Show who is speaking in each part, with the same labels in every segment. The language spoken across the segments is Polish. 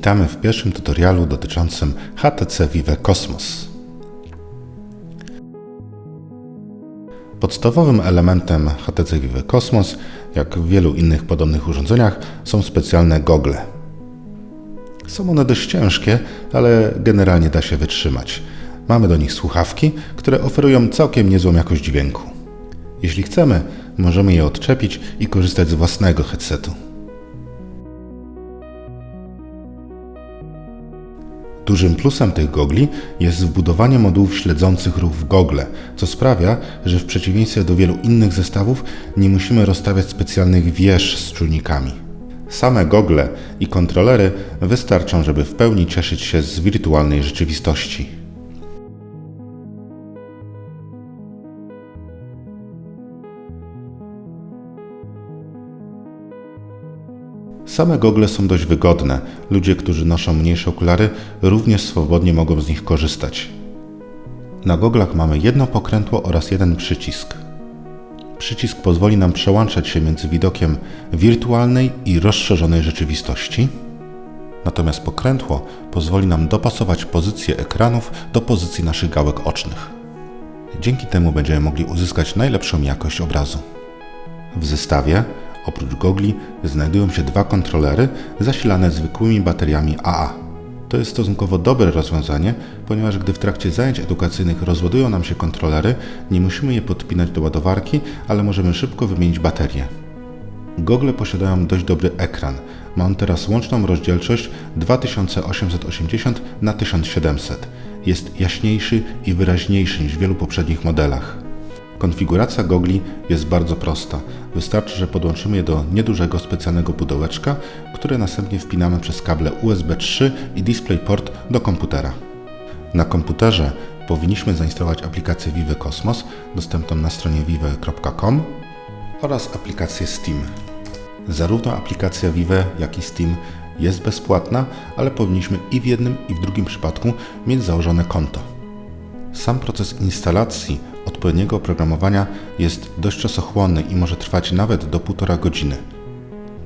Speaker 1: Witamy w pierwszym tutorialu dotyczącym HTC Vive Cosmos. Podstawowym elementem HTC Vive Cosmos, jak w wielu innych podobnych urządzeniach, są specjalne gogle. Są one dość ciężkie, ale generalnie da się wytrzymać. Mamy do nich słuchawki, które oferują całkiem niezłą jakość dźwięku. Jeśli chcemy, możemy je odczepić i korzystać z własnego headsetu. Dużym plusem tych gogli jest wbudowanie modułów śledzących ruch w gogle, co sprawia, że w przeciwieństwie do wielu innych zestawów nie musimy rozstawiać specjalnych wież z czujnikami. Same gogle i kontrolery wystarczą, żeby w pełni cieszyć się z wirtualnej rzeczywistości. Same gogle są dość wygodne. Ludzie, którzy noszą mniejsze okulary, również swobodnie mogą z nich korzystać. Na goglach mamy jedno pokrętło oraz jeden przycisk. Przycisk pozwoli nam przełączać się między widokiem wirtualnej i rozszerzonej rzeczywistości. Natomiast pokrętło pozwoli nam dopasować pozycję ekranów do pozycji naszych gałek ocznych. Dzięki temu będziemy mogli uzyskać najlepszą jakość obrazu. W zestawie Oprócz gogli znajdują się dwa kontrolery zasilane zwykłymi bateriami AA. To jest stosunkowo dobre rozwiązanie, ponieważ gdy w trakcie zajęć edukacyjnych rozładują nam się kontrolery, nie musimy je podpinać do ładowarki, ale możemy szybko wymienić baterię. Gogle posiadają dość dobry ekran. Ma on teraz łączną rozdzielczość 2880 x 1700. Jest jaśniejszy i wyraźniejszy niż w wielu poprzednich modelach. Konfiguracja gogli jest bardzo prosta. Wystarczy, że podłączymy je do niedużego specjalnego pudełeczka, które następnie wpinamy przez kable USB 3 i DisplayPort do komputera. Na komputerze powinniśmy zainstalować aplikację Vive Cosmos dostępną na stronie vive.com oraz aplikację Steam. Zarówno aplikacja Vive, jak i Steam jest bezpłatna, ale powinniśmy i w jednym, i w drugim przypadku mieć założone konto. Sam proces instalacji odpowiedniego oprogramowania jest dość czasochłonny i może trwać nawet do półtora godziny.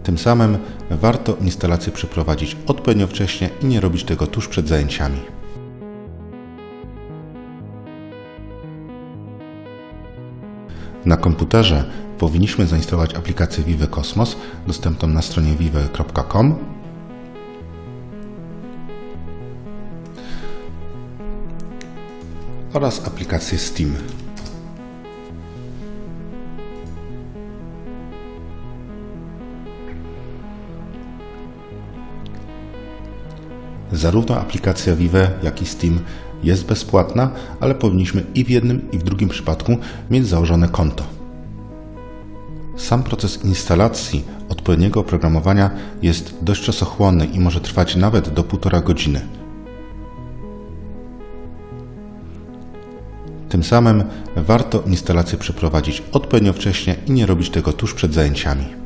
Speaker 1: Tym samym warto instalację przeprowadzić odpowiednio wcześnie i nie robić tego tuż przed zajęciami. Na komputerze powinniśmy zainstalować aplikację Vive Cosmos dostępną na stronie vive.com oraz aplikację Steam. Zarówno aplikacja Vive, jak i Steam jest bezpłatna, ale powinniśmy i w jednym, i w drugim przypadku mieć założone konto. Sam proces instalacji odpowiedniego oprogramowania jest dość czasochłonny i może trwać nawet do półtora godziny. Tym samym warto instalację przeprowadzić odpowiednio wcześnie i nie robić tego tuż przed zajęciami.